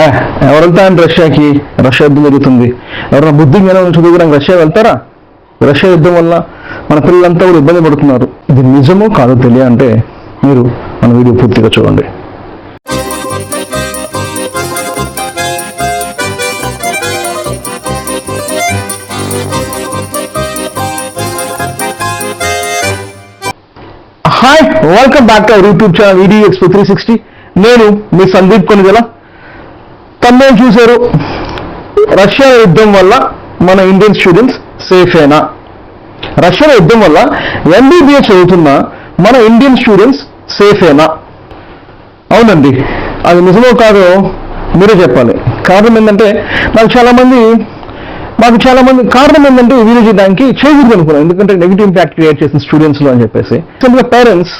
ఎవరెళ్తా ఎవరు వెళ్తారండి రష్యాకి రష్యా యుద్ధం జరుగుతుంది. ఎవరైనా బుద్ధి జ్ఞానం చదువుకోవడానికి రష్యా వెళ్తారా? రష్యా యుద్ధం వల్ల మన పిల్లలంతా కూడా ఇబ్బంది పడుతున్నారు. ఇది నిజమో కాదో తెలియాలంటే మీరు మన వీడియో పూర్తిగా చూడండి. Hi welcome back to YouTube channel video expo three sixty నేను మీ సందీప్ కొనిదల తమ్మేం చూశారు. రష్యా యుద్ధం వల్ల మన ఇండియన్ స్టూడెంట్స్ సేఫేనా రష్యా యుద్ధం వల్ల ఎంబీబీఎస్ చదువుతున్న మన ఇండియన్ స్టూడెంట్స్ సేఫేనా అవునండి. అది నిజమో కాదో మీరే చెప్పాలి. కారణం ఏంటంటే నాకు చాలామంది మాకు చాలా మంది కారణం ఏంటంటే ఈ వీడియో చేయడానికి చేయకూడదు అనుకున్నాను ఎందుకంటే నెగిటివ్ ఇంపాక్ట్ క్రియేట్ చేసిన స్టూడెంట్స్లో అని చెప్పేసి. సింపుల్గా పేరెంట్స్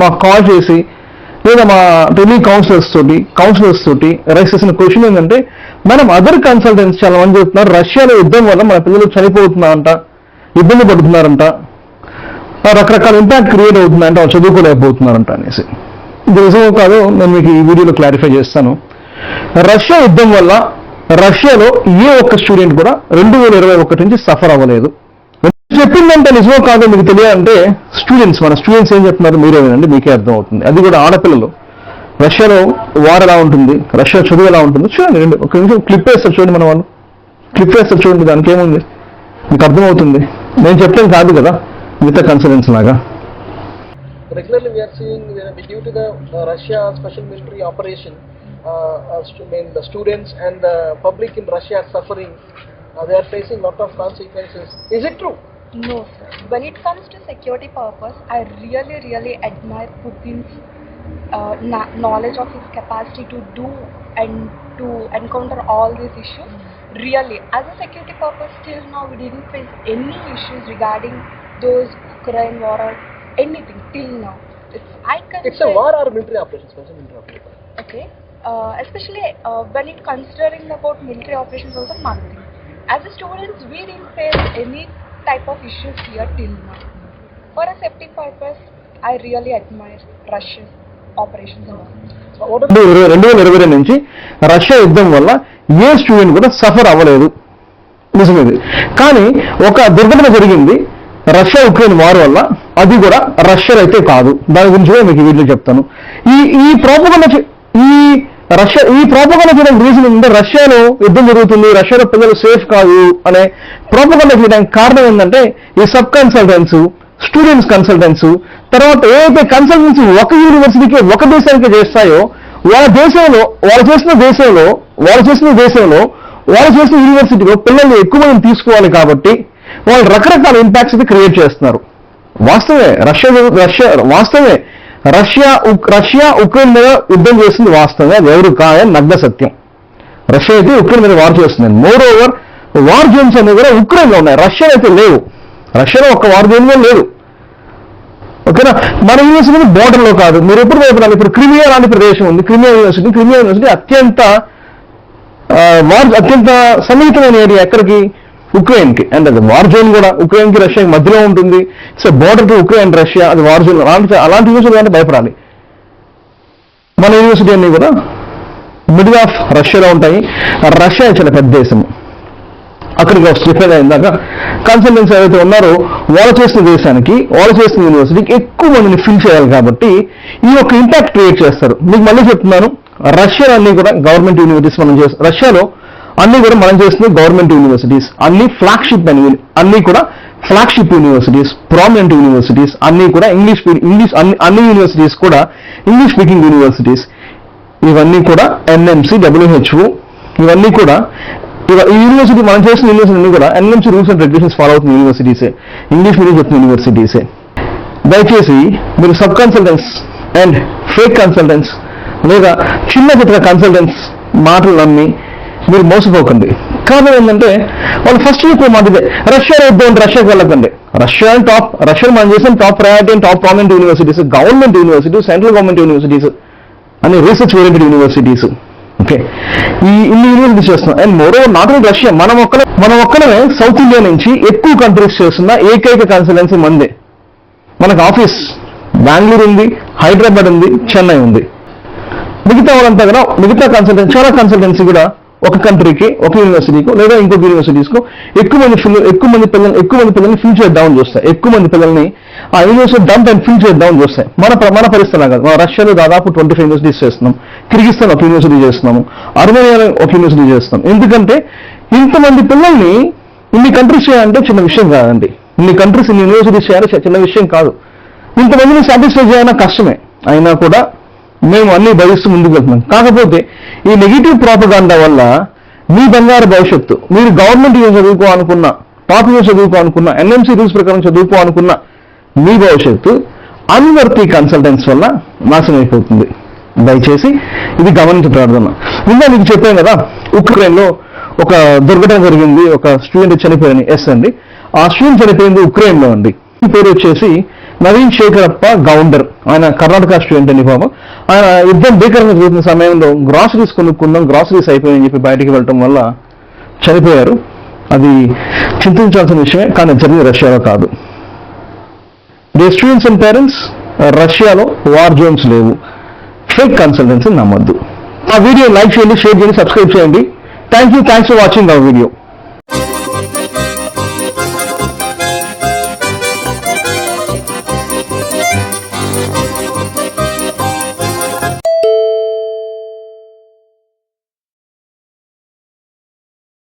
మాకు కాల్ చేసి లేదా మా టెలి కౌన్సిలర్స్ తోటి కౌన్సిలర్స్ తోటి రైస్ చేసిన క్వశ్చన్ ఏంటంటే మనం అదర్ కన్సల్టెన్స్ చాలా మంది చెప్తున్నారు రష్యాలో యుద్ధం వల్ల మన పిల్లలు చనిపోతున్నారంట ఇబ్బంది పడుతున్నారంట రకరకాల ఇంపాక్ట్ క్రియేట్ అవుతుందంటే వాళ్ళు చదువుకోలేకపోతున్నారంట అనేసి. ఇది నిజమో కాదో నేను మీకు ఈ వీడియోలో క్లారిఫై చేస్తాను. రష్యా యుద్ధం వల్ల రష్యాలో ఏ ఒక్క స్టూడెంట్ కూడా రెండు వేల ఇరవై ఒకటి నుంచి సఫర్ అవ్వలేదు. చెప్పిందంటే నిజమో కాదో మీకు తెలియాలంటే స్టూడెంట్స్ మన స్టూడెంట్స్ ఏం చెప్తున్నారు మీరే వినండి మీకే అర్థం అవుతుంది అది కూడా ఆడపిల్లలు. రష్యాలో వార్ ఎలా ఉంటుంది? రష్యా చదువు ఎలా ఉంటుంది? చూడండి రెండు ఒక నిమిషం క్లిప్ వేస్తారు చూడండి మన వాళ్ళు. క్లిప్ వేస్తారు చూడండి దానికి ఏముంది? మీకు అర్థమవుతుంది. నేను చెప్పేది కాదు కదా మిగతా కన్సిడెన్స్ లాగా. Regularly we are seeing due Russia special military operation students and public in Russia suffering they are facing of consequences is true No, sir. When it comes to security purpose, I really, really admire Putin's uh, na- knowledge of his capacity to do and to encounter all these issues. Really, as a security purpose, till now we didn't face any issues regarding those Ukraine war or anything till now. It's I can It's a war or military operation? Special military operation. Okay. Uh, especially uh, when it considering about military operations also nothing. As a students, we didn't face any type of issues here till now. For a safety purpose, I really admire Russian operations and all. రెండు వేల ఇరవై రెండు నుంచి Russia యుద్ధం వల్ల ఏ student కూడా suffer అవ్వలేదు. నిజమేది కానీ ఒక దుర్ఘటన జరిగింది రష్యా ఉక్రెయిన్ వార్ వల్ల. అది కూడా రష్యా అయితే కాదు. దాని గురించి కూడా మీకు వీడియో చెప్తాను. ఈ ఈ ప్రోపగండ ఈ రష్యా ఈ ప్రోపగండ చేయడానికి రీజన్ ఏంటంటే రష్యాలో యుద్ధం జరుగుతుంది రష్యాలో పిల్లలు సేఫ్ కాదు అనే ప్రోపగండ చేయడానికి కారణం ఏంటంటే ఈ సబ్ కన్సల్టెన్స్ స్టూడెంట్స్ కన్సల్టెన్స్ తర్వాత ఏదైతే కన్సల్టెన్సీ ఒక యూనివర్సిటీకి ఒక దేశానికి చేస్తాయో వాళ్ళ దేశంలో వాళ్ళు చేసిన దేశంలో వాళ్ళు చేసిన దేశంలో వాళ్ళు చేసిన యూనివర్సిటీలో పిల్లల్ని ఎక్కువ మంది తీసుకోవాలి కాబట్టి వాళ్ళు రకరకాల ఇంపాక్ట్స్ క్రియేట్ చేస్తున్నారు. వాస్తవే రష్యా రష్యా వాస్తవే రష్యా ఉక్- రష్యా ఉక్రెయిన్ మీద యుద్ధం చేస్తుంది వాస్తవమే. అది ఎవరు కాయ నగ్న సత్యం. రష్యా అయితే ఉక్రెయిన్ మీద వార్ చేస్తుంది. మోర్ ఓవర్ వార్ జోన్స్ అనేవి కూడా ఉక్రెయిన్లో ఉన్నాయి. రష్యా అయితే లేవు. రష్యాలో ఒక వార్ జోన్ కూడా లేదు. ఓకేనా? మన యూనివర్సిటీ border లో కాదు. మీరు ఎప్పుడు భయపడాలి ఇప్పుడు క్రిమియా లాంటి ప్రదేశం ఉంది. Crimea university. క్రిమియా యూనివర్సిటీ అత్యంత వార్ అత్యంత సన్నిహితమైన ఏరియా ఎక్కడికి? ఉక్రెయిన్కి అండ్ అది వార్ జోన్ కూడా ఉక్రెయిన్కి రష్యాకి మధ్యలో ఉంటుంది. So border to Ukraine Russia అది వార్ జోన్ అలాంటి అలాంటి యూనివర్సిటీ అంటే భయపడాలి. మన యూనివర్సిటీ అన్ని కూడా మిడిల్ ఆఫ్ రష్యాలో ఉంటాయి. రష్యా చాలా పెద్ద దేశం అక్కడికి స్టిఫెన్ అయిందాక కన్సల్టెన్స్ ఏవైతే ఉన్నారో వాళ్ళు చేసిన దేశానికి వాళ్ళు చేసిన యూనివర్సిటీకి ఎక్కువ మందిని ఫిల్ చేయాలి కాబట్టి ఈ యొక్క ఇంపాక్ట్ క్రియేట్ చేస్తారు. మీకు మళ్ళీ చెప్తున్నాను రష్యా అన్ని కూడా గవర్నమెంట్ యూనివర్సిటీస్ మనం చేస్తాం రష్యాలో అన్ని కూడా మనం చేస్తున్న గవర్నమెంట్ యూనివర్సిటీస్. అన్ని ఫ్లాగ్షిప్ అని అన్ని కూడా ఫ్లాగ్షిప్ యూనివర్సిటీస్ ప్రామినెంట్ యూనివర్సిటీస్ అన్ని కూడా ఇంగ్లీష్ ఇంగ్లీష్ అన్ని అన్ని యూనివర్సిటీస్ కూడా ఇంగ్లీష్ స్పీకింగ్ యూనివర్సిటీస్. ఇవన్నీ కూడా ఎన్ఎంసి డబ్ల్యూహెచ్ఓ ఇవన్నీ కూడా ఈ యూనివర్సిటీ మనం చేసిన యూనివర్సిటీ అన్ని కూడా NMC rules and regulations follow అవుతున్న యూనివర్సిటీసే ఇంగ్లీష్ మీడియం చెప్తున్న యూనివర్సిటీసే దయచేసి మీరు sub consultants and fake consultants లేదా చిన్న చిత్ర కన్సల్టెంట్స్ మాటలు నమ్మి మీరు మోసపోకండి. కారణం ఏంటంటే వాళ్ళు ఫస్ట్ చెప్పే మాటదే రష్యా యుద్ధం రష్యాకి వెళ్ళకండి. రష్యా టాప్ రష్యా మనం చేసిన top priority and top prominent universities government universities central government universities అని రీసెర్చ్ ఓరియంటెడ్ యూనివర్సిటీస్ ఓకే ఈ ఇన్ని యూనివర్సిటీస్ చేస్తున్నాం. And moreover not only Russia మనం ఒక్కడే మనం ఒక్కడమే సౌత్ ఇండియా నుంచి ఎక్కువ కంట్రీస్ చేస్తున్న ఏకైక కన్సల్టెన్సీ మందే. మనకు ఆఫీస్ బెంగళూరు ఉంది హైదరాబాద్ ఉంది చెన్నై ఉంది. మిగతా వాళ్ళంతా కూడా మిగతా కన్సల్టెన్సీ చాలా కన్సల్టెన్సీ కూడా ఒక కంట్రీకి ఒక యూనివర్సిటీకి లేదా ఇంకొక యూనివర్సిటీస్కు ఎక్కువ మంది ఎక్కువ మంది పిల్లలు ఎక్కువ మంది పిల్లల్ని ఫిల్ చేద్దామని చూస్తాయి. ఎక్కువ మంది పిల్లల్ని ఆ యూనివర్సిటీ డంప్ అండ్ ఫిల్ చేద్దామని చూస్తాయి. మన మన పరిస్థితి కాదు. మన రష్యాలో దాదాపు ట్వంటీ ఫైవ్ యూనివర్సిటీస్ చేస్తున్నాం. కిర్గిస్తాన్ ఒక యూనివర్సిటీ చేస్తున్నాము. అర్మేనియాలో ఒక యూనివర్సిటీ చేస్తున్నాం. ఎందుకంటే ఇంతమంది పిల్లల్ని ఇన్ని కంట్రీస్ చేయాలంటే చిన్న విషయం కాదండి. ఇన్ని కంట్రీస్ ఇన్ని యూనివర్సిటీస్ చేయాలి చిన్న విషయం కాదు. ఇంతమందిని సాటిస్ఫై చేయాలన్నా కష్టమే. అయినా కూడా మేము అన్ని భరిస్తూ ముందుకు వెళ్తున్నాం. కాకపోతే ఈ నెగిటివ్ ప్రాపగాండా వల్ల మీ బంగారు భవిష్యత్తు మీరు గవర్నమెంట్ చదువుకో అనుకున్న టాప్ చదువుకో అనుకున్న ఎన్ఎంసీ రూల్స్ ప్రకారం చదువుకో అనుకున్న మీ భవిష్యత్తు అన్వర్తి కన్సల్టెన్స్ వల్ల నాశనం అయిపోతుంది దయచేసి ఇది గమనించి ప్రార్థన. నిన్న మీకు చెప్పాను కదా ఉక్రెయిన్లో ఒక దుర్ఘటన జరిగింది. ఒక స్టూడెంట్ చనిపోయింది ఎస్ అండి. ఆ స్టూడెంట్ చనిపోయింది ఉక్రెయిన్లో అండి. ఈ పేరు వచ్చేసి నవీన్ శేఖరప్ప గౌండర్ ఆయన కర్ణాటక స్టూడెంట్ అండి బాబు ఆయన యుద్ధం భీకరంగా జరుగుతున్న సమయంలో గ్రాసరీస్ కొనుక్కుందాం గ్రాసరీస్ అయిపోయాయని చెప్పి బయటికి వెళ్ళటం వల్ల చనిపోయారు. అది చింతించాల్సిన విషయమే కానీ జరిగింది రష్యాలో కాదు. ది స్టూడెంట్స్ అండ్ పేరెంట్స్ రష్యాలో వార్ జోన్స్ లేవు. ఫేక్ కన్సల్టెన్సీ నమ్మద్దు. ఆ వీడియో లైక్ చేయండి షేర్ చేయండి సబ్స్క్రైబ్ చేయండి. Thank you thanks for watching our video